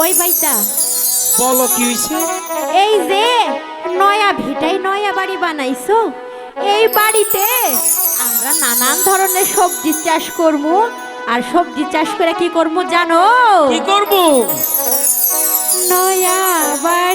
ওই বাইতা বলো কি হইছে? এই যে নয়া ভিটাই নয়া বাড়ি বানাইছো। এই বাড়িতে আমরা নানান ধরনের সবজি চাষ করব আর সবজি চাষ করে কি করব জানো? কি করব নয়া বাড়ি